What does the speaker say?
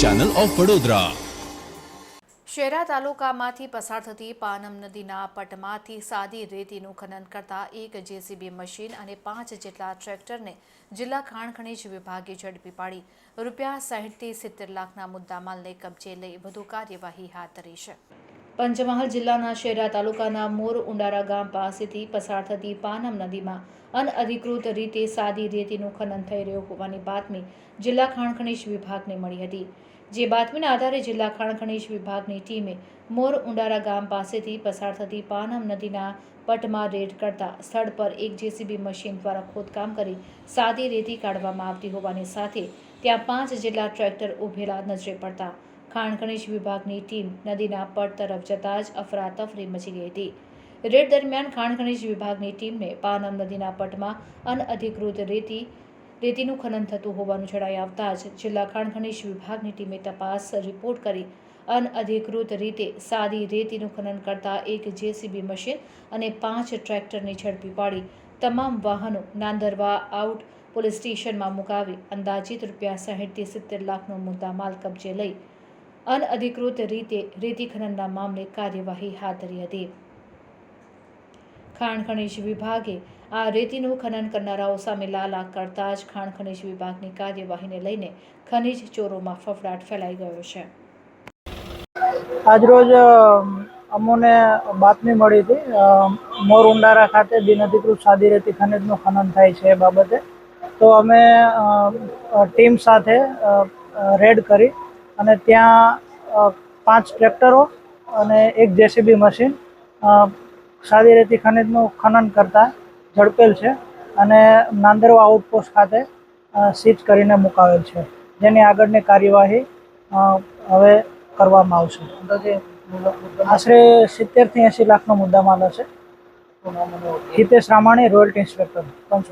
Channel of Vadodara શેરા તાલુકામાંથી પસાર થતી પાનમ નદીના પટમાંથી સાદી રેતીનું ખનન કરતા એક જેસીબી મશીન અને પાંચ જેટલા ટ્રેક્ટરને જિલ્લા ખાણ ખનીજ વિભાગે ઝડપી પાડી. રૂપિયા સાહીઠથી સિત્તેર લાખના મુદ્દામાલને કબજે લઈ વધુ કાર્યવાહી હાથ ધરી છે. પંચમહાલ જિલ્લાના શેરા તાલુકાના મોર ઉંડારા ગામ પાસેથી પસાર થતી પાનમ નદીમાં અનઅધિકૃત રીતે સાદી રેતીનું ખનન થઈ રહ્યું હોવાની બાતમી જિલ્લા ખાણ વિભાગને મળી હતી. જે બાતમીના આધારે જિલ્લા ખાણ વિભાગની ટીમે મોર ઉંડારા ગામ પાસેથી પસાર થતી પાનમ નદીના પટમાં રેડ કરતા સ્થળ પર એક જેસીબી મશીન દ્વારા ખોદકામ કરી સાદી રેતી કાઢવામાં આવતી હોવાની સાથે ત્યાં પાંચ જેટલા ટ્રેક્ટર ઉભેલા નજરે પડતા ખાણ વિભાગની ટીમ નદીના પટ તરફ જતા જ અફરાતફરી મચી ગઈ હતી. રેડ દરમિયાન ખાણ વિભાગની ટીમને પાનમ નદીના પટમાં અનઅધિકૃત રેતી, રેતીનું ખનન થતું હોવાનું જણાઈ આવતા જ જિલ્લા ખાણ વિભાગની ટીમે તપાસ રિપોર્ટ કરી અનઅધિકૃત રીતે સાદી રેતીનું ખનન કરતા એક જેસીબી મશીન અને પાંચ ટ્રેક્ટરની ઝડપી પાડી તમામ વાહનો નાંદરવા આઉટ પોલીસ સ્ટેશનમાં મુકાવી અંદાજિત રૂપિયા સાહીઠથી સિત્તેર લાખનો મુદ્દા માલ કબજે લઈ અનઅધિકૃત રીતે રેતી ખનનના મામલે કાર્યવાહી હાથ ધરી હતી. ખાણ ખનીજ વિભાગે આ રેતીનું ખનન કરનારાઓ સામે લાલા કરતા જ ખાણ ખનીજ વિભાગની કાર્યવાહીને લઈને ખનીજ ચોરોમાં ફફડાટ ફેલાઈ ગયો છે. આજરોજ અમોને બાતમી મળી હતી મોર ઉંડારા ખાતે બિનઅધિકૃત સાદી રેતી ખનિજનું ખનન થાય છે એ બાબતે. તો અમે ટીમ સાથે રેડ કરી અને ત્યાં પાંચ ટ્રેક્ટરો અને એક જેસીબી મશીન સાદી રેતી ખનિજનું ખનન કરતા ઝડપેલ છે અને નાંદરવા આઉટપોસ્ટ ખાતે સીઝ કરીને મુકાવેલ છે. જેની આગળની કાર્યવાહી હવે કરવામાં આવશે. આશરે સિત્તેરથી એંશી એંસી લાખનો મુદ્દામાલ હશે. Hitesh Ramani royalty inspector. Panchmahal